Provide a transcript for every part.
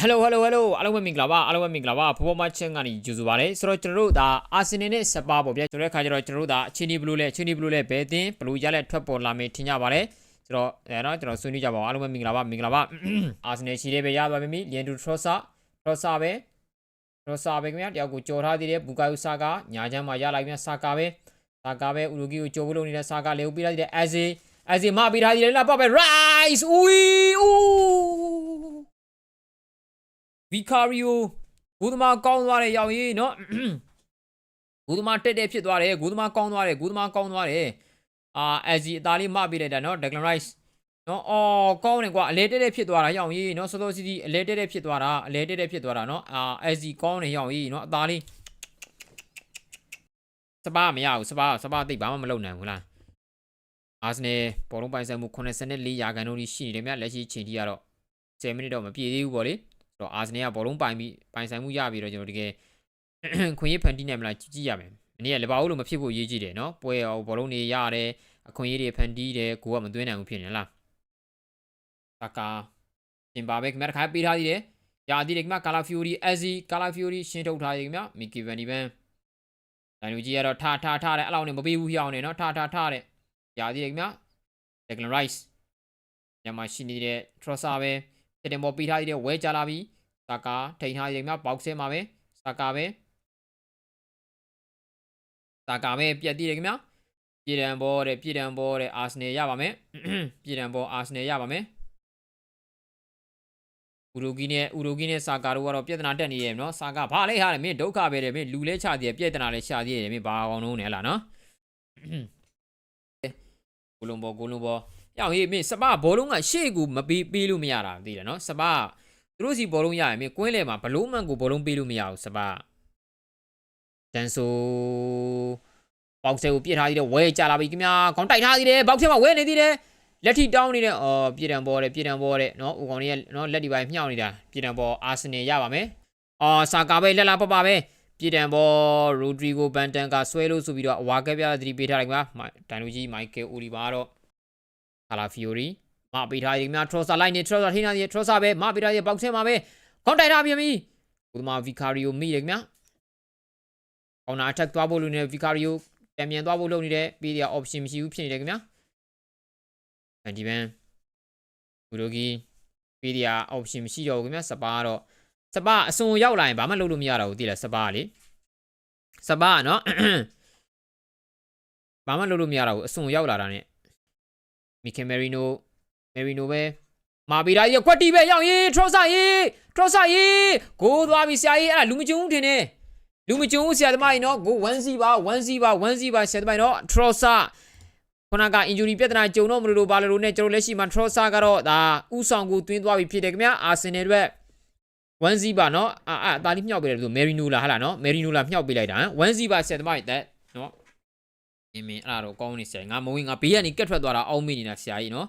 Hello Hello Hello အားလုံးပဲမင်္ဂလာပါအားလုံးပဲမင်္ဂလာပါဖောဖောမချင်းကနေကြိုဆိုပါရစေဆိုတော့ကျွန်တော်တို့ဒါအာဆင်နယ်နဲ့စပါပေါ့ဗျာဆိုတဲ့ခါကျတော့ကျွန်တော်တို့ဒါအချင်းဒီဘလူးလဲအချင်းဒီဘလူးလဲဘယ်အသင်းဘလူးရလက်ထွက်ပေါ်လာမယ်ထင်ကြပါလေဆိုတော့အဲတော့ကျွန်တော်ဆွေးနွေးကြပါဦးအားလုံးပဲမင်္ဂလာပါမင်္ဂလာပါအာဆင်နယ်ရှိလေးပဲရပါပြီလီယန်ဒူထရော့ဆာထရော့ဆာပဲထရော့ဆာပဲခင်ဗျာတယောက်ကိုကြော်ထားသေးတယ်ဘူကာယုဆာကာညာချမ်းမှာရလိုက်ပြန်ဆာကာပဲဆာကာပဲဥရူဂီကိုကြော်ဖို့လုပ်နေတဲ့ဆာကာလေကိုပြီးလိုက်တဲ့အဲဇီအဲဇီမပြီးထားသေးတယ်လားပေါ့ပဲ rise ဦးဦး ဗီကာရီယိုဂူသမားကောင်းသွားတယ်ရောက်ရေးနော်ဂူသမားတက်တက်ဖြစ်သွားတယ်ဂူသမားကောင်းသွားတယ်ဂူသမားကောင်းသွားတယ်အာအက်ဇီအသားလေးမပေးလိုက်တာနော်ဒက်ဂလန်ရိုက်စ်နော်အော်ကောင်းတယ်ကွာအလဲတက်တက်ဖြစ်သွားတာရောက်ရေးနော်စောစောစီစီအလဲတက်တက်ဖြစ်သွားတာအလဲတက်တက်ဖြစ်သွားတာနော်အာအက်ဇီကောင်းတယ်ရောက်ရေးနော်အသားလေးစပါမရဘူးစပါစပါသိပ်ဘာမှမလုပ်နိုင်ဘူးလားအာဆနယ်ဘောလုံးပိုင်ဆိုင်မှု84ရာခိုင်နှုန်းရှိနေတယ်မြလက်ရှိချိန်ထိကတော့10မိနစ်တော့မပြည့်သေးဘူးပေါ့လေဆို တော့အာဆနယ်ကဘောလုံးပိုင်ပြီးပိုင်ဆိုင်မှုရပြီးတော့ကျွန်တော်တကယ်ခွင့်ရဖန်တီးနိုင်မလားကြည့်ကြည့်ရမယ်။မနေ့ကလေဘာလို့မဖြစ်ဖို့ရေးကြည့်တယ်နော်။ပွဲရောဘောလုံးတွေရတယ်အခွင့်အရေးတွေဖန်တီးတယ်ကိုကမသွင်းနိုင်ဘူးဖြစ်နေလား။ကာကာရှင်ပါပဲခင်ဗျာတစ်ခါပေးထားသေးတယ်။ရာသီတွေခင်ဗျာကာလာဖီယိုရီအက်ဇီကာလာဖီယိုရီရှင်းထုတ်ထားရခင်ဗျာမီကီဗန်ဒီဗန်ဒန်လူကြီးကတော့ထားထားထားတယ်အဲ့လောက်နဲ့မပေးဘူးဟျောင်းနေနော်ထားထားထားတယ်။ရာသီတွေခင်ဗျာဒက်ဂလန်ရိုက်စ်ညမှာရှိနေတဲ့ထရော့ဆာပဲ တက်တယ်မော်ပေးထားသေးတယ်ဝဲကြလာပြီ။စာကာထိန်ထားရင်များဘောက်ဆဲမှာပဲစာကာပဲစာကာပဲပြက်တည်တယ်ခင်ဗျာပြည်တံဘောတဲ့ပြည်တံဘောတဲ့အာဆနယ်ရပါမယ်ပြည်တံဘောအာဆနယ်ရပါမယ်ဥရိုဂီနဲ့ဥရိုဂီနဲ့စာကာတို့ကတော့ပြဿနာတက်နေရဲ့နော်စာကာဘာလဲဟာလေမင်းဒုက္ခပဲတဲ့မင်းလူလဲချသေးတယ်ပြဿနာလဲချသေးတယ်မင်းဘာအောင်လုံးနေလားနော်ဂိုလုံးဘောဂိုလုံးဘော ရောက်ဟေးမင်းစပဘောလုံးကရှေ့ကူမပေးပေးလို့မရတာသိတယ်နော်စပသူတို့စီဘောလုံးရရင်မင်းကွင်းလေမှာဘလုံးမန်ကိုဘောလုံးပေးလို့မရဘူးစပါတန်ဆိုပေါက်ဆဲကိုပြစ်ထားသေးတယ်ဝဲကြလာပြီခင်ဗျာခေါင်းတိုက်ထားသေးတယ်ဘောက်ဆဲမှာဝဲနေသေးတယ်လက်ထိတောင်းနေတယ်အော်ပြည်တံဘောတဲ့ပြည်တံဘောတဲ့နော်ဦးကောင်လေးကနော်လက်ဒီပိုင်းမြှောက်နေတာပြည်တံဘောအာဆင်နယ်ရပါမယ်အော်စာကာပဲလက်လာပပပဲပြည်တံဘောရိုဒရီဂိုဘန်တန်ကဆွဲလို့ဆိုပြီးတော့အဝါကဲပြသတိပေးထားတယ်ခင်ဗျာဒန်လူကြီးမိုက်ကယ်အိုလီဗာတော့ ကာလာဖီယိုရီမပေးထားရင်များထရောဆာလိုက်နေထရောဆာထိနေတယ်ထရောဆာပဲမပေးထားရင်ပေါက်ဆဲမှာပဲခေါင်းတိုက်ထားပြန်ပြီဥဒမာဗီကာရီယိုမိတယ်ခင်ဗျာကောင်းနာအထက်သွားဖို့လုပ်နေဗီကာရီယိုတံမြန်သွားဖို့လုပ်နေတယ်ပေးရ option မရှိဘူးဖြစ်နေတယ်ခင်ဗျာအဲဒီဘန်ဘူရိုဂီပေးရ option မရှိတော့ဘူးခင်ဗျာစပါတော့စပါအစွန်ရောက်လာရင်ဘာမှလုပ်လို့မရတော့ဘူးသိလားစပါလေစပါနော်ဘာမှလုပ်လို့မရတော့ဘူးအစွန်ရောက်လာတာ ਨੇ မီကယ်မရီနိုမေရီနိုပဲမာပီရာကြီးကွက်တီပဲရောက်ရေးထရော့ဆာရေးထရော့ဆာရေးကိုသွားပြီဆရာကြီးအဲ့ဒါလူမကျုံဘူးထင်တယ်လူမကျုံဘူးဆရာသမားကြီးနော်ကို1စီပါ1စီပါ1စီပါဆရာသမားကြီးနော်ထရော့ဆာခုနက injury ပြဿနာကြုံတော့မလို့လို့ဘာလို့နဲ့ကျွန်တော်လက်ရှိမှာထရော့ဆာကတော့ဒါဥဆောင်ကိုတွင်းသွားပြီဖြစ်တယ်ခင်ဗျာအာဆင်နယ်အတွက်1စီပါနော်အာအာဒါလေးမြှောက်ပေးတယ်လို့မေရီနိုလာဟာလားနော်မေရီနိုလာမြှောက်ပေးလိုက်တာဟမ်1စီပါဆရာသမားကြီးတဲ့နော်အ င်းမင်းအဲ့ဒါတော့ကောင်းနေဆရာငါမဝင်ငါဘေးကနေကက်ထွက်သွားတာအောင်းမိနေတာဆရာကြီးနော်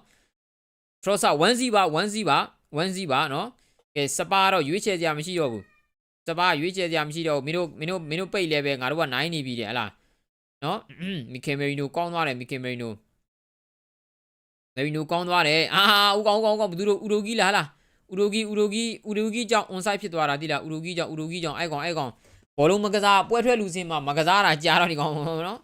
ထရော့ဆာ1စီပါ1စီပါ1စီပါနော်ကဲစပါတော့ရွေးချယ်စရာမရှိတော့ဘူးစပါရွေးချယ်စရာမရှိတော့ဘူးမင်းတို့မင်းတို့မင်းတို့ပိတ်လဲပဲငါတို့က9နေပြီတဲ့ဟလားနော်မီကယ်မရီနိုကောင်းသွားတယ်မီကယ်မရီနိုမရီနိုကောင်းသွားတယ်အာဦးကောင်းဦးကောင်းဦးကောင်းဘယ်သူတို့ဥရိုဂီလားဟလားဥရိုဂီဥရိုဂီဥရိုဂီကြောင့် on site ဖြစ်သွားတာတိလားဥရိုဂီကြောင့်ဥရိုဂီကြောင့်အဲ့ကောင်အဲ့ကောင်ဘောလုံးမကစားပွဲထွက်လူစင်းမှာမကစားတာကြားတော့ဒီကောင်နော်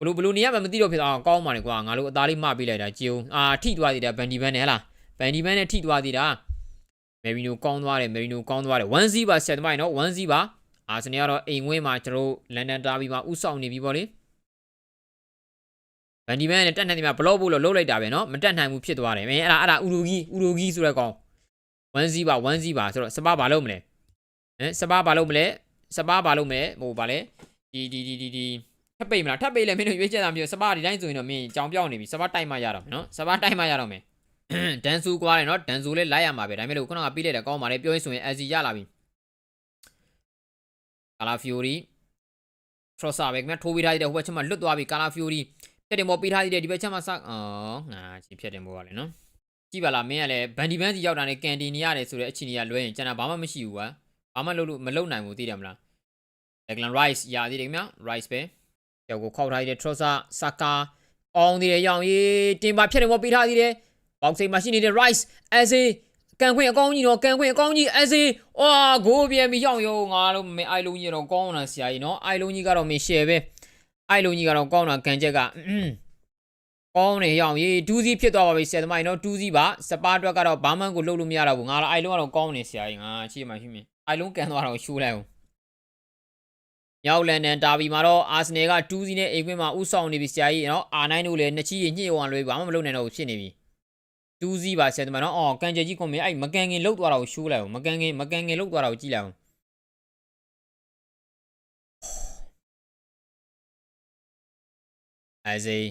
ဘလို့ဘလို့နေရမှမသိတော့ဖြစ်သွားအောင်ကောင်းပါလေကွာငါတို့အသားလေးမပေးလိုက်တာကြည်ုံအာထိသွားသေးတယ်ဘန်ဒီဘန်နဲ့ဟလားဘန်ဒီမန်နဲ့ထိသွားသေးတာမယ်ရီနိုကောင်းသွားတယ်မယ်ရီနိုကောင်းသွားတယ်1 0ပါဆက်သမိုင်းနော်1 0ပါအာဆင်နယ်ကတော့အိမ်ဝင်းမှာကျွန်တော်လန်ဒန်တာဘီမှာဥဆောင်နေပြီပေါ့လေဘန်ဒီမန်နဲ့တက်နိုင်တယ်မှာဘလော့ဖို့လို့လှုပ်လိုက်တာပဲနော်မတက်နိုင်ဘူးဖြစ်သွားတယ်မင်းအဲ့ဒါအဲ့ဒါဥရိုဂီဥရိုဂီဆိုတဲ့ကောင်1 0ပါ1 0ပါဆိုတော့စပါဘာလုပ်မလဲဟမ်စပါဘာလုပ်မလဲစပါဘာလုပ်မလဲဟိုဗာလဲဒီဒီဒီဒီဒီ ထပ်ပိတ်မလားထပ်ပိတ်လဲမင်းတို့ရွေးချက်တာမျိုးစပါဒီတိုင်းဆိုရင်တော့မင်းကြောင်ပြောင်းနေပြီစပါတိုက်မှရတော့မယ်နော်စပါတိုက်မှရတော့မယ်ဒန်ဆူကွာတယ်နော်ဒန်ဆူလည်းလိုက်ရမှာပဲဒါပေမဲ့လို့ခုနကပြီးလိုက်တာကောင်းပါလေပြောရင်ဆိုရင်အစီရလာပြီကာလာဖီယိုရီထရော့ဆာပဲခင်ဗျထိုးပေးထားတဲ့ဟိုဘက်ချက်မှာလွတ်သွားပြီကာလာဖီယိုရီပြတ်တယ်မောပေးထားတဲ့ဒီဘက်ချက်မှာစအော်ငါချီဖြတ်တယ်မောကလည်းနော်ကြည့်ပါလားမင်းကလည်းဘန်ဒီဘန်စီရောက်တာနဲ့ကန်တီနေရတယ်ဆိုတဲ့အခြေအနေကလွဲရင်ကျန်တာဘာမှမရှိဘူးကွာဘာမှလုပ်လို့မလုပ်နိုင်ဘူးသိတယ်မလားဒက်ဂလန်ရိုက်စ်ရသေးတယ်ခင်ဗျရိုက်စ်ပဲ ကျောက်ကိုခောက်ထားတဲ့ထရော့ဆာဆာကာအောင်သေးတယ်ရောင်ရေးတင်ပါဖြတ်တယ်မောပေးထားသေးတယ်ဘောက်စိတ်မှာရှိနေတဲ့ rice as a ကန်ခွင့်အကောင်းကြီးတော့ကန်ခွင့်အကောင်းကြီးအစီဝါဂိုးပြန်ပြီးရောက်ရောငါတို့မင်းအိုင်လုံးကြီးတော့ကောင်းတာဆရာကြီးနော်အိုင်လုံးကြီးကတော့မင်းရှယ်ပဲအိုင်လုံးကြီးကတော့ကောင်းတာကန်ချက်ကอืมကောင်းနေရောက်ရေး2စီးဖြစ်သွားပါပြီဆယ်သမိုင်းနော်2စီးပါစပါအတွက်ကတော့ဘာမှကိုလှုပ်လို့မရတော့ဘူးငါလည်းအိုင်လုံးကတော့ကောင်းနေဆရာကြီးငါရှိမှရှိမြင်အိုင်လုံးကန်သွားတော့ရှိုးလိုက်အောင် ရောက်လန်ဒန်တာဘီမှာတော့အာဆင်နယ်က2စီးနဲ့အိမ်ခွင့်မှာဥဆောင်နေပြီဆရာကြီးနော်အာ9တို့လည်းနှစ်ချီညှိ့ဝမ်းလွဲဘာမှမလုပ်နိုင်တော့ဘူးဖြစ်နေပြီ2စီးပါဆယ်သမိုင်းနော်အော်ကန်ချက်ကြီးကွန်မင်းအဲ့မကန်ခင်လှုပ်သွားတော့ရှိုးလိုက်အောင်မကန်ခင်မကန်ခင်လှုပ်သွားတော့ကြည့်လိုက်အောင်အဲစေး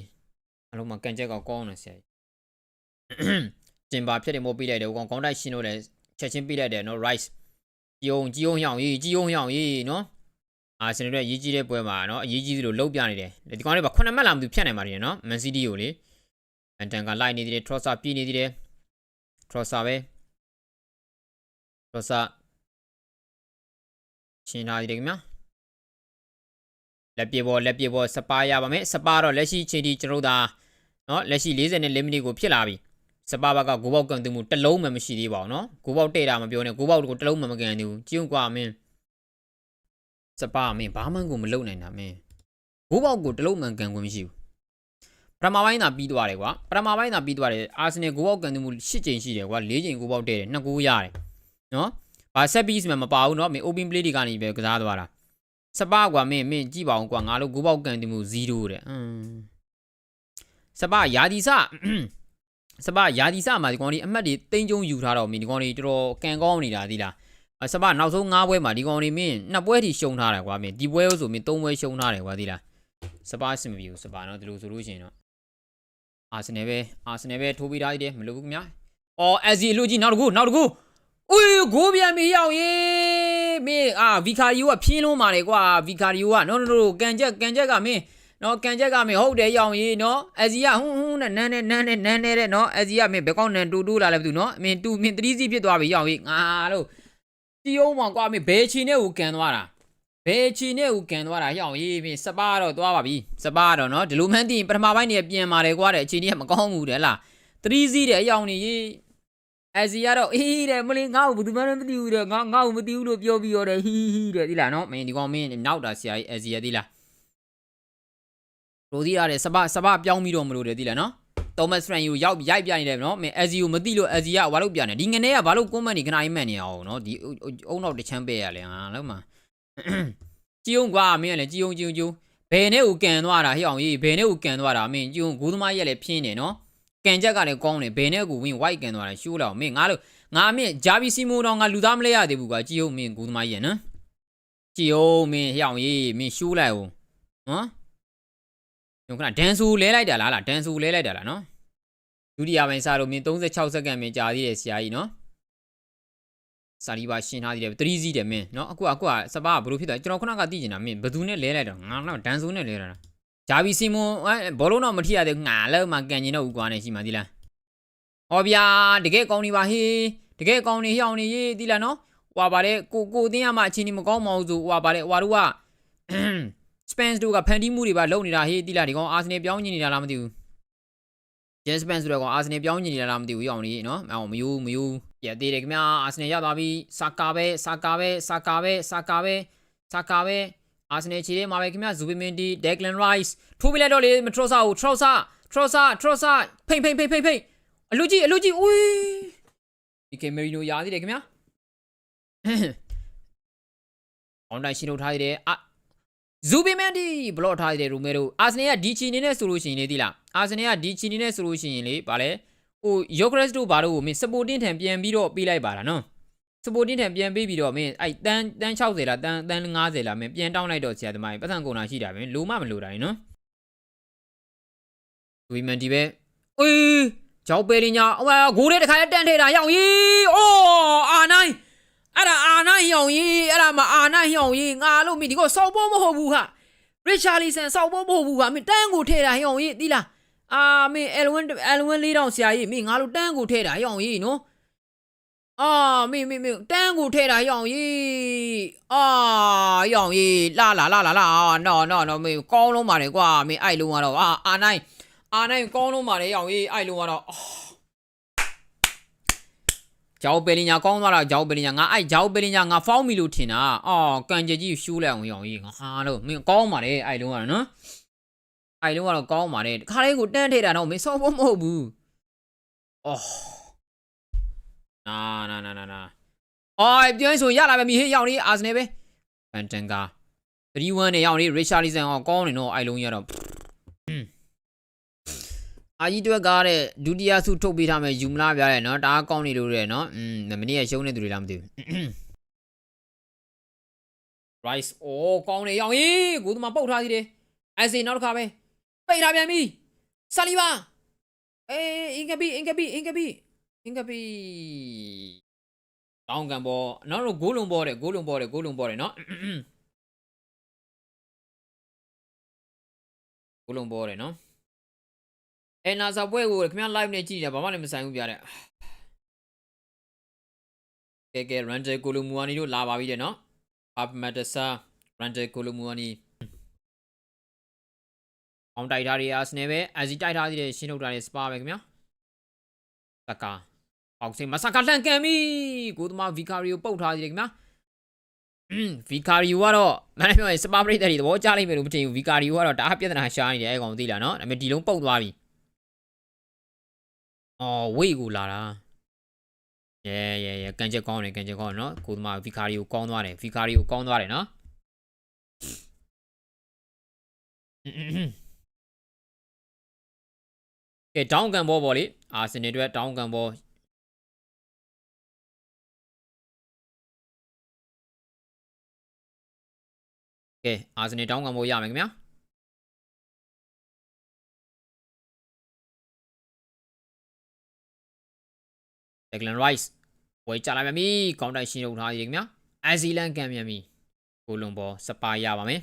အလုံးမကန်ချက်ကကောင်းနေဆရာကြီးတင်ပါဖြစ်တယ်မို့ပြလိုက်တယ်ကောင်ကောင်းတိုက်ရှင်းလို့လည်းချက်ချင်းပြလိုက်တယ်နော် rice ကြီးအောင်ကြီးအောင်ဟောင်းကြီးကြီးအောင်ဟောင်းကြီးနော် အာဆင်နယ်တို့အရေးကြီးတဲ့ပွဲမှာနော်အရေးကြီးသလိုလှုပ်ပြနေတယ်ဒီကောင်တွေပါခုနှစ်မှတ်လာမှသူဖြတ်နိုင်ပါတယ်နော်မန်စီးတီးကိုလေအန်တန်ကလိုက်နေသေးတယ်ထရော့ဆာပြေးနေသေးတယ်ထရော့ဆာပဲထရော့ဆာရှင်းထားသေးတယ်ခင်ဗျာလက်ပြေပေါ်လက်ပြေပေါ်စပါရပါမယ်စပါတော့လက်ရှိချိန်ထိကျွန်တော်တို့ဒါနော်လက်ရှိ40နဲ့40မိနစ်ကိုဖြစ်လာပြီစပါဘကဂိုးပေါက်ကန်သူမှုတစ်လုံးမှမရှိသေးပါဘူးနော်ဂိုးပေါက်တဲ့တာမပြောနဲ့ဂိုးပေါက်ကိုတစ်လုံးမှမကန်သေးဘူးကြည့်ုံကွာမင်း စပါမင်းဘာမှန်ကိုမလုပ်နိုင်တာမင်းဘိုးပေါက်ကိုတလုံးမှန်ကန်ခွင့်မရှိဘူးပထမပိုင်းသာပြီးသွားတယ်ကွာပထမပိုင်းသာပြီးသွားတယ်အာဆင်နယ်ဂိုးပေါက်ကန်သူမှု၈ချိန်ရှိတယ်ကွာ၄ချိန်ဂိုးပေါက်တည့်တယ်၂ဂိုးရတယ်နော်ဘာဆက်ပြီးစမှာမပါဘူးနော်မင်း open play တွေကနေပဲကစားသွားတာစပါကွာမင်းမင်းကြည့်ပါအောင်ကွာငါတို့ဂိုးပေါက်ကန်သူမှု0တဲ့အင်းစပါယာဒီစစပါယာဒီစမှာဒီကောင်လေးအမှတ်တွေတိမ့်ကျုံယူထားတော့မင်းဒီကောင်လေးတော်တော်ကန်ကောင်းနေတာသီလား အစပါနောက်ဆုံး၅ပွဲမှာဒီကောင်လေးမင်းနှစ်ပွဲထိရှုံထားတယ်ကွာမင်းဒီပွဲလို့ဆိုမင်း၃ပွဲရှုံထားတယ်ကွာသီလားစပါအဆင်မပြေဘူးစပါနော်ဒီလိုဆိုလို့ရှိရင်တော့အာဆင်နယ်ပဲအာဆင်နယ်ပဲထိုးပြီးသားသေးတယ်မလုပ်ဘူးခင်ဗျာအော်အက်ဇီအလူကြီးနောက်တစ်ခုနောက်တစ်ခု อุ้ยโกပြန်ပြီရောက်ရေးမင်းအာဗီကာရီယိုကဖြင်းလုံးမာတယ်ကွာဗီကာရီယိုကနော်နော်နော်ကန်ချက်ကန်ချက်ကမင်းနော်ကန်ချက်ကမင်းဟုတ်တယ်ရောက်ရေးနော်အဇီကဟွန်းဟွန်းနဲ့နန်းနဲ့နန်းနဲ့နန်းနဲ့တဲ့နော်အဇီကမင်းဘယ်ကောက်နန်တူတူလာလဲမသိဘူးနော်မင်းတူမင်း3စီဖြစ်သွားပြီရောက်ရေးငါ တို့တီအောင်မှာကွာမင်းဘယ်ချီနဲ့ကိုကန်သွားတာဘယ်ချီနဲ့ကိုကန်သွားတာရောက်ရေးမင်းစပါတော့သွားပါပြီစပါတော့နော်ဒီလိုမှန်းသိရင်ပထမပိုင်းနေပြန်มาတယ်ကွာတဲ့အခြေအနေကမကောင်းဘူးတဲ့ဟလား3စီတဲ့အရောက်နေရေးအဲစီကတော့အေးတဲ့မလေးငါ့ကိုဘယ်သူမှမသိဘူးတဲ့ငါငါ့ကိုမသိဘူးလို့ပြောပြီးတော့တဲ့ဟီဟီတဲ့ဒီလားနော်မင်းဒီကောင်မင်းနောက်တာဆရာကြီးအဲစီရဒီလားရိုဒီရတယ်စပစပပြောင်းပြီးတော့မလို့တဲ့ဒီလားနော် သောမတ်ဖရန်ယူရောက်ရိုက်ပြနေတယ်နော်မင်းအဲစီကိုမသိလို့အဲစီကဘာလို့ပြနေဒီငနေကဘာလို့ကွန်မန့်ဒီခဏအိမ်မက်နေအောင်နော်ဒီအုံနောက်တစ်ချမ်းပေးရလဲဟာလောက်မှာကြည်ုံကွာမင်းကလည်းကြည်ုံကြည်ုံကြည်ုံဘယ်နဲ့ကိုကန်သွားတာဟဲ့အောင်ကြီးဘယ်နဲ့ကိုကန်သွားတာမင်းကြည်ုံဂိုးသမားရက်လည်းဖြင်းနေနော်ကန်ချက်ကလည်းကောင်းတယ်ဘယ်နဲ့ကိုဝင် white ကန်သွားတယ်ရှိုးတော့မင်းငါလို့ငါမင်းဂျာဘီစီမိုတော့ငါလူသားမလဲရသေးဘူးကွာကြည်ဟုတ်မင်းကူသမားကြီးရနော်ကြည်ဟုတ်မင်းဟျောင်ရေးမင်းရှိုးလိုက်အောင်နော်ညခဏဒန်ဆူလဲလိုက်တာလားလားဒန်ဆူလဲလိုက်တာလားနော် ဒုတိယပိုင်းစားလို့မင်း36စက္ကန့်မင်းကြာသေးတယ်ဆရာကြီးနော်စာလီပါရှင်းထားသေးတယ်3စီးတယ်မင်းနော်အခုအခုကစပါကဘလို့ဖြစ်သွားကျွန်တော်ခုနကသိကျင်တာမင်းဘယ်သူနဲ့လဲလိုက်တော့ငါတော့ဒန်ဆူနဲ့လဲတာဂျာဘီစီမွန်အဲဘောလုံးတော့မထိရသေးဘူးငါလည်းမကန်ကျင်တော့ဦးကွာနေရှိမှသီလားဟောဗျာတကယ်ကောင်းနေပါဟေးတကယ်ကောင်းနေဟျောင်းနေရေးသီလားနော်ဟွာပါလေကိုကိုအတင်းရမှအချင်းကြီးမကောင်းမအောင်ဆိုဟွာပါလေဟွာတို့ကစပန်စ်တို့ကဖန်တီးမှုတွေပါလုပ်နေတာဟေးသီလားဒီကောင်အာဆင်နယ်ပြောင်းညင်နေတာလားမသိဘူး ဂျက်စပန်ဆိုတော့ကောင်အာဆင်နယ်ပြောင်းညင်နေတာလားမသိဘူးဟျောင်းနေနော်အော်မယူမယူရသေးတယ်ခင်ဗျာအာဆင်နယ်ရသွားပြီစာကာပဲစာကာပဲစာကာပဲစာကာပဲစာကာပဲအာဆင်နယ်ခြေထဲမှာပဲခင်ဗျဇူဘီမင်ဒီဒက်ဂလန်ရိုက်စ်ထိုးပြလိုက်တော့လေမထရော့ဆာကိုထရော့ဆာထရော့ဆာထရော့ဆာဖိမ့်ဖိမ့်ဖိမ့်ဖိမ့်ဖိမ့်အလူကြီးအလူကြီးဦးဒီကေမရီနိုရာသေးတယ်ခင်ဗျာအွန်လိုင်းရှင်းထုတ်ထားသေးတယ်အာဇူဘီမန်ဒီဘလော့ထားသေးတယ်ရူမဲရိုအာဆင်နယ်ကဒီချီနေနဲ့ဆိုလို့ရှိရင်လေဒီလား အာဆင်နယ်ကဒီချီနေနဲ့ဆိုလို့ရှိရင်လေဗာလဲဟိုယိုဂရက်စ်တို့ဘာလို့ကိုမင်းစပိုတင်ထံပြန်ပြီးတော့ပေးလိုက်ပါလားနော်စပိုတင်ထံပြန်ပေးပြီးတော့မင်းအဲ့တန်းတန်း60လားတန်းတန်း90လားမင်းပြန်တောင်းလိုက်တော့ဆရာသမားကြီးပတ်စံကုန်တာရှိတာပဲလိုမမလိုတာနော်ဝီမန်ဒီပဲအေးကြောက်ပဲလင်းညာအမဂိုးလေးတစ်ခါတန်းထေတာရောက်ကြီးအိုးအာနိုင်အဲ့ဒါအာနိုင်ရောက်ကြီးအဲ့ဒါမအာနိုင်ရောက်ကြီးငါလို့မင်းဒီကောစောက်ဖို့မဟုတ်ဘူးဟာရစ်ချာလီဆန်စောက်ဖို့မဟုတ်ဘူးဟာမင်းတန်းကိုထဲတာရောက်ကြီးသီလား အာမင်း L1 L1 လေးတောင်ဆရာကြီးမင်းငါလို့တန်းကိုထဲတာရောက်ကြီးနော်အာမေမေမေတန်းကိုထဲတာရောင်ကြီးအာရောင်ကြီးလာလာလာလာလာနော်နော်နော်မေကောင်းလုံးပါတယ်ကွာမေအိုက်လုံးကတော့အာအာနိုင်အာနိုင်ကောင်းလုံးပါတယ်ရောင်ကြီးအိုက်လုံးကတော့ဂျောက်ပယ်လင်ညာကောင်းသွားတာဂျောက်ပယ်လင်ညာငါအဲ့ဂျောက်ပယ်လင်ညာငါဖောင်းပြီလို့ထင်တာအော်ကန်ကြကြီးရှူးလိုက်အောင်ရောင်ကြီးငါဟာလို့မင်းကောင်းပါလေအဲ့လုံးကတော့နော် အဲ့လုံးကတော့ကောင်းပါလေခါလေးကိုတန်းထဲတာတော့မင်းစောဖို့မဟုတ်ဘူးအော်နာနာနာနာနာအော်ပြောရင်ဆိုရလာပဲမိဟေးရောင်လေးအာဆနယ်ပဲဖန်တန်ကာ3-1နဲ့ရောင်လေးရစ်ချာလီဆန်အောင်ကောင်းနေတော့အဲ့လုံးကြီးကတော့အာကြီးတွက်ကားတဲ့ဒုတိယဆုထုတ်ပေးထားမယ်ယူမလားပြရဲနော်တအားကောင်းနေလို့တဲ့နော်อืมမနေ့ကရှုံးနေသူတွေလားမသိဘူး rice အိုးကောင်းနေရောင်ကြီးကိုသူမပုတ်ထားသေးတယ်အဲစီနောက်တစ်ခါပဲ ပိတ်ထားပြန်ပြီဆာလီဘာအေးအင်ကဘီအင်ကဘီအင်ကဘီအင်ကဘီတောင်းကန်ပေါ်နောက်တော့ဂိုးလုံးပေါ်တယ်ဂိုးလုံးပေါ်တယ်ဂိုးလုံးပေါ်တယ်နော်ဂိုးလုံးပေါ်တယ်နော်အဲနာစာပွဲကိုခင်ဗျား live နဲ့ကြည့်နေတာဘာမှလည်းမဆိုင်ဘူးပြတဲ့ကဲကဲ random ကိုလူမူဝါနီတို့လာပါပြီတဲ့နော် Up Matasa Randall Colomwani အောင်တိုက်ထားတွေအာစနယ်ပဲအစီတိုက်ထားသေးတယ်ရှင်းထုတ်ထားတဲ့စပါပဲခင်ဗျာတကာအောက်စင်မဆာကာလန်ကန်ပြီကိုသမားဗီကာရီကိုပုတ်ထားသေးတယ်ခင်ဗျာဗီကာရီကတော့မနေ့ပြောရင်စပါပရိသတ်တွေသဘောကျလိမ့်မယ်လို့မထင်ဘူးဗီကာရီကတော့တအားပြဿနာရှားနေတယ်အဲ့ကောင်သိလားနော်ဒါပေမဲ့ဒီလုံးပုတ်သွားပြီအော်ဝေးကိုလာတာရဲရဲရဲကန်ချက်ကောင်းတယ်ကန်ချက်ကောင်းတယ်နော်ကိုသမားဗီကာရီကိုကောင်းသွားတယ်ဗီကာရီကိုကောင်းသွားတယ်နော် ကဲတောင်းကန်ဘောပေါ့လေအာဆင်နယ်အတွက်တောင်းကန်ဘောကဲအာဆင်နယ်တောင်းကန်ဘောရမယ်ခင်ဗျာ Declan Rice ဝေးချလာပြန်ပြီကောင်းတိုက်ရှင်းထုတ်ထားရည်ခင်ဗျာအဇီလန်ကန်ပြန်ပြီကိုလုံပေါ်စပါရပါမယ်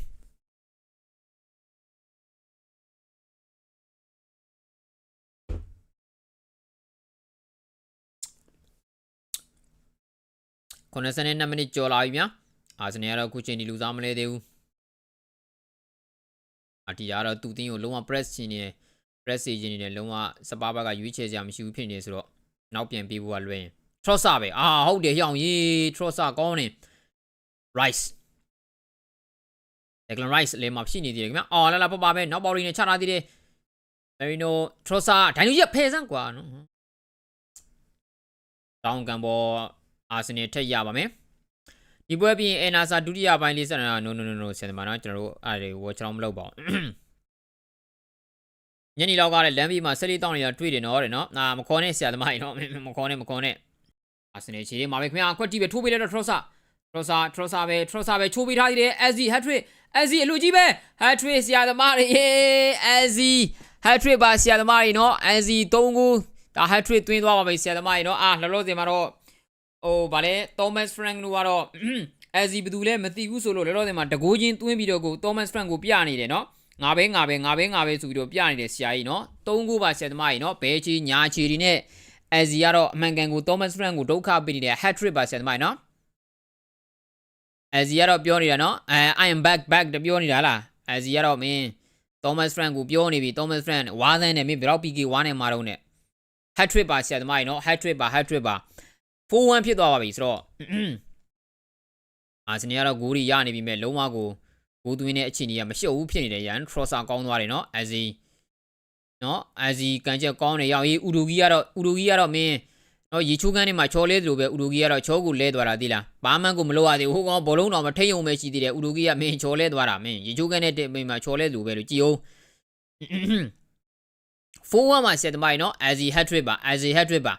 92မိနစ်ကျော်လာပြီဗျာအာဆင်နယ်ကတော့အခုချိန်ဒီလူစားမလဲသေးဘူးအတီကတော့သူ့တင်းကိုလုံးဝ press ချင်နေတယ် press စီချင်နေတယ်လုံးဝစပါဘက်ကရွေးချယ်စရာမရှိဘူးဖြစ်နေဆိုတော့နောက်ပြန်ပြေးဖို့ကလွယ်ရင် Trossa ပဲအာဟုတ်တယ်ဟျောင်ရေး Trossa ကောင်းနေ Rice Declan Rice လေမှာဖြစ်နေသေးတယ်ခင်ဗျအော်လာလာပပပဲနောက်ပေါက်လေးနဲ့ချထားသေးတယ် Merino Trossa ဒိုင်နူရက်ဖယ်စမ်းကွာနော်တောင်းကန်ပေါ် အာဆင်နယ်ထက်ရပါမယ်ဒီပွဲပြီးရင်အနာဆာဒုတိယပိုင်းလေးဆက်နေတာ no no no no ဆင်တယ်မှာနော်ကျွန်တော်တို့အဲ့ဒီဝေါ်ချောင်းမလုပ်ပါဘူးညနေလောက်ကလည်းလမ်းဘေးမှာဆက်လေးတောင်းနေတာတွေ့တယ်နော်တဲ့နော်။အာမခေါ်နဲ့ဆရာသမားကြီးနော်မခေါ်နဲ့မခေါ်နဲ့။အာဆင်နယ်ချီမှာပဲခင်ဗျာခွက်တီးပဲထိုးပေးလိုက်တော့ Trossa Trossa Trossa ပဲ Trossa ပဲချိုးပေးထားသေးတယ် SZ hat-trick SZ အလူကြီးပဲ hat-trick ဆရာသမားတွေ SZ hat-trick ပါဆရာသမားတွေနော် SZ 3ခုဒါ hat-trick သွင်းသွားပါပြီဆရာသမားတွေနော်အာလောလောဆယ်မှာတော့ ဟိုဗာလဲ Thomas Frank တို့ကတော့ LC ဘယ်သူလဲမသိဘူးဆိုလို့လောလောဆယ်မှာတကိုးချင်းတွင်းပြီးတော့ကို Thomas Frank ကိုပြနေတယ်နော်ငါပဲငါပဲငါပဲငါပဲဆိုပြီးတော့ပြနေတယ်ဆရာကြီးနော်သုံးကိုပါဆရာသမားကြီးနော်ဘဲချီညာချီဒီနဲ့ LC ကတော့အမှန်ကန်ကို Thomas Frank ကိုဒုက္ခပေးနေတယ် hat trick ပါဆရာသမားကြီးနော် LC ကတော့ပြောနေတာနော်အဲ I am back back တပြောနေတာလား LC ကတော့မင်း Thomas Frank ကိုပြောနေပြီ Thomas Frank ဝါသန်းနဲ့မင်းဘယ်တော့ PK ဝါနဲ့မှာတော့နဲ့ hat trick ပါဆရာသမားကြီးနော် hat trick ပါ hat trick ပါ 4-1ဖြစ်သွားပါပြီဆိုတော့အာဆင်နယ်ကတော့ဂိုးကြီးရနေပြီမဲ့လုံးဝကိုဂိုးသွင်းတဲ့အခြေအနေကမရှုပ်ဘူးဖြစ်နေတယ်ရန်ထရော့ဆာကောင်းသွားတယ်နော်အဇီနော်အဇီကန်ချက်ကောင်းတယ်ရောက်ရေးဥဒူဂီကတော့ဥဒူဂီကတော့မင်းနော်ရေချိုးကန်းထဲမှာချော်လဲသလိုပဲဥဒူဂီကတော့ချောကိုလဲသွားတာသိလားဘာမှကိုမလုပ်ရသေးဘူးဟိုကောင်ဘောလုံးတော်မထိတ်ုံပဲရှိသေးတယ်ဥဒူဂီကမင်းချော်လဲသွားတာမင်းရေချိုးကန်းနဲ့တက်မင်းမှာချော်လဲသလိုပဲလို့ကြည်အောင်4-1မှာဆက်သမိုင်းနော်အဇီဟက်ထရစ်ပါအဇီဟက်ထရစ်ပါ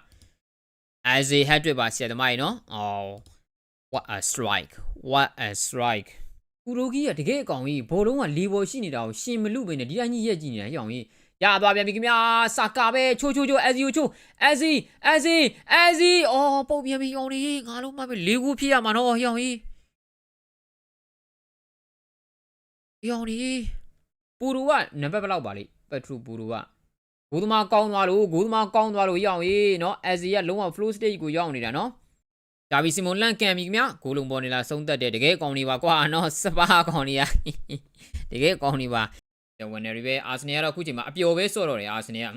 အဇီဟက်ထရစ်ပါဆက်သမိုင်းနော်အော် what a strike what a strike ကူရိုဂီကတကယ်အကောင်ကြီးဘောလုံးကလေပေါ်ရှိနေတာကိုရှင်မလူပဲနဲ့ဒီတိုင်းကြီးရက်ကြည့်နေတာဟျောင်ကြီးရသွားပြန်ပြီခင်ဗျာစာကာပဲချိုးချိုးချိုးအဇီကိုချိုးအဇီအဇီအဇီအော်ပုတ်ပြန်ပြီဟျောင်ကြီးငါလုံးမပဲလေးခုဖြစ်ရမှာတော့ဟျောင်ကြီးဟျောင်ကြီးပူရူကနံပါတ်ဘယ်လောက်ပါလိပက်ထရူပူရူက ဂိုးသမားကောင်းသွားလို့ဂိုးသမားကောင်းသွားလို့ရအောင်ရေးနော်အက်စီကလုံးဝ flow stage ကိုရောက်နေတာနော်ဒါပြီးစီမွန်လန့်ကန်ပြီခင်ဗျဂိုးလုံးပေါ်နေလာဆုံးသက်တယ်တကယ်ကောင်းနေပါကွာနော်စပါးကောင်းနေရတကယ်ကောင်းနေပါဝင်နေရီပဲအာဆင်နယ်ကတော့အခုချိန်မှာအပျော်ပဲဆော့တော့တယ်အာဆင်နယ်က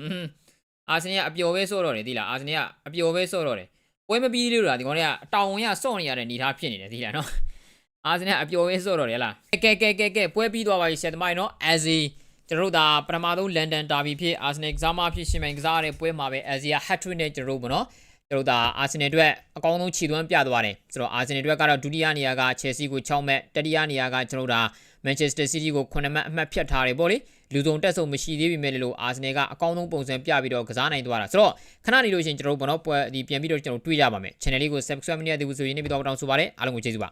အာဆင်နယ်ကအပျော်ပဲဆော့တော့တယ်သိလားအာဆင်နယ်ကအပျော်ပဲဆော့တော့တယ်ပွဲမပြီးလို့လားဒီကောင်တွေကအတောင်ဝင်ကဆော့နေရတဲ့အနေထားဖြစ်နေတယ်သိလားနော်အာဆင်နယ်အပျော်ပဲဆော့တော့တယ်လားကဲကဲကဲကဲပွဲပြီးသွားပါပြီဆက်သမိုင်းနော်အဇီ ကျွန်တော်တို့ဒါပထမဆုံးလန်ဒန်ဒါဘီဖြစ်အာဆင်နယ်ကစားမဖြစ်ရှင်မိုင်ကစားရတဲ့ပွဲမှာပဲအဲဇီကဟတ်ထရစ်နဲ့ကျွန်တော်တို့ပေါ့နော်ကျွန်တော်တို့ဒါအာဆင်နယ်အတွက်အကောင်းဆုံးခြေသွမ်းပြသွားတယ်ဆိုတော့အာဆင်နယ်အတွက်ကတော့ဒုတိယနေရာကချယ်ဆီကို6မှတ်တတိယနေရာကကျွန်တော်တို့ဒါမန်ချက်စတာစီးတီးကို9မှတ်အမှတ်ဖြတ်ထားတယ်ပေါ့လေလူစုံတက်ဆုံမရှိသေးပေမဲ့လို့အာဆင်နယ်ကအကောင်းဆုံးပုံစံပြပြီးတော့ကစားနိုင်သွားတာဆိုတော့ခဏနေလို့ရှိရင်ကျွန်တော်တို့ဘောနော်ပွဲဒီပြန်ပြီးတော့ကျွန်တော်တွေ့ကြပါမယ် channel လေးကို subscribe မလုပ်ရသေးဘူးဆိုရင်နေပြီးတော့တောင်းဆိုပါရစေအားလုံးကိုကျေးဇူးပါ